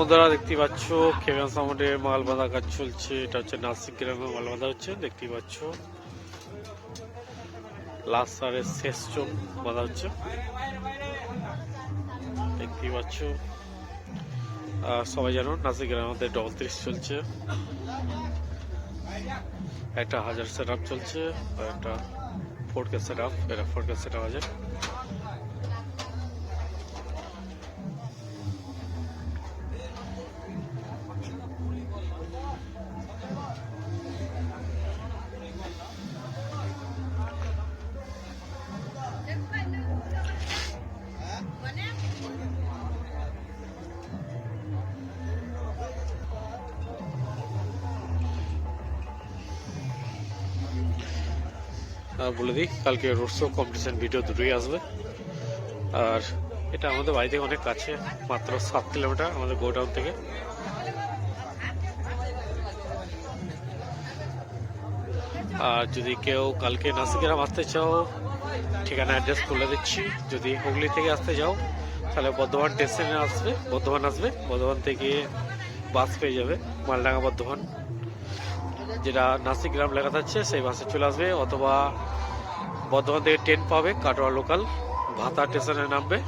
বন্ধুরা দেখতে পাচ্ছ খেমা সামনে মাল বাঁধা কাজ চলছে, এটা হচ্ছে নাসিক গ্রামে মাল বাঁধা হচ্ছে, দেখতে পাচ্ছ। লাস্ট সারের শেষ চোখ, বাঁধা হচ্ছে। দেখতে পাচ্ছ। সবাই জানো, নাসিক গ্রামে আমাদের ডবল ত্রিশ চলছে। একটা হাজার সেট চলছে, আর একটা ফোর কে সেট আপ এটা ফোর কে সেট আপ আছে। বলে দিই, কালকে রোড শো কম্পিটিশন ভিডিও দুটোই আসবে। আর এটা আমাদের বাড়ি থেকে অনেক কাছে, মাত্র সাত কিলোমিটার আমাদের গোডাউন থেকে। আর যদি কেউ কালকে নাসিকেরাম আসতে চাও, ঠিকানা অ্যাড্রেস বলে দিচ্ছি। যদি হুগলি থেকে আসতে যাও, তাহলে বর্ধমান স্টেশনে আসবে, বর্ধমান আসবে। বর্ধমান থেকে বাস পেয়ে যাবে, মালডাঙ্গা বর্ধমান। যেটা নাসিক গ্রাম লেখা থাকছে, সেই বাসে চলে আসবে অথবা বর্ধমান থেকে ট্রেন পাবে কাটোয়া লোকাল ভাতা স্টেশনে নামবে।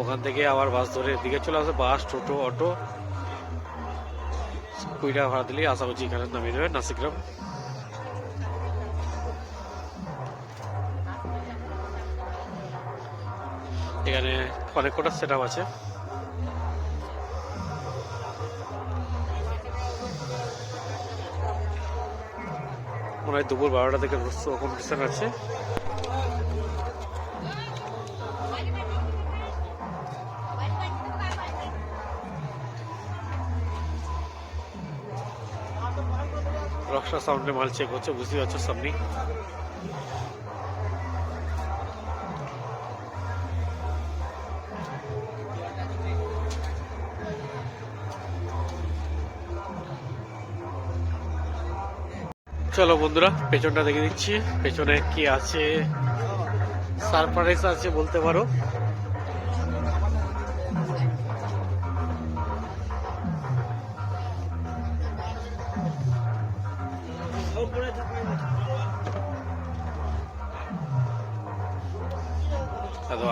ওখান থেকে আবার বাস ধরে এদিকে চলে আসবে, বাস, টোটো, অটো। কুড়ি টাকা ভাড়া দিলেই আশা করছি এখানে নামিয়ে দেবে নাসিক গ্রাম। এখানে অনেক কটা সেট আছে। মনে হয় দুপুর বারোটা থেকে কম্পিটিশন আছে। রক্সা সাউন্ডে মাল চেক হচ্ছে বুঝতে পারছ সামনে চলো বন্ধুরা, পেছনটা দেখে দিচ্ছি পেছনে কি আছে? সারপ্রাইজ আছে বলতে পারো।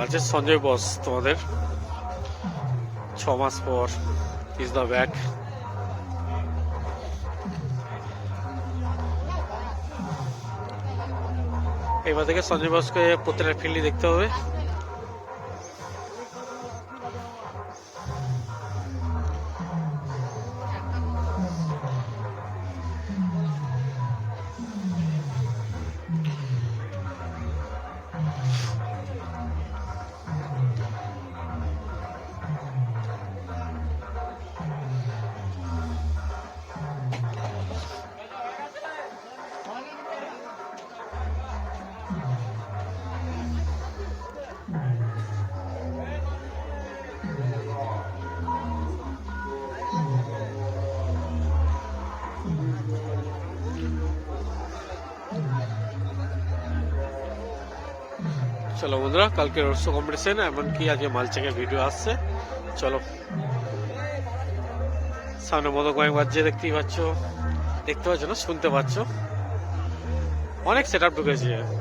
আছে সঞ্জয় বস তোমাদের। ছ মাস পর ইজ দ্য ব্যাক এবার থেকে সঞ্জয় বসকে প্রত্যেকটা ফিল্ডে দেখতে হবে। চলো বন্ধুরা কালকে রোডশো কম্পিটিশন এমনকি আজকে মাল মালচেকের ভিডিও আসছে। চলো। সামনে মতো কয়েক বাজছে, দেখতেই পাচ্ছ। দেখতে পাচ্ছ না? শুনতে পাচ্ছ। অনেক সেট আপ ঢুকেছে।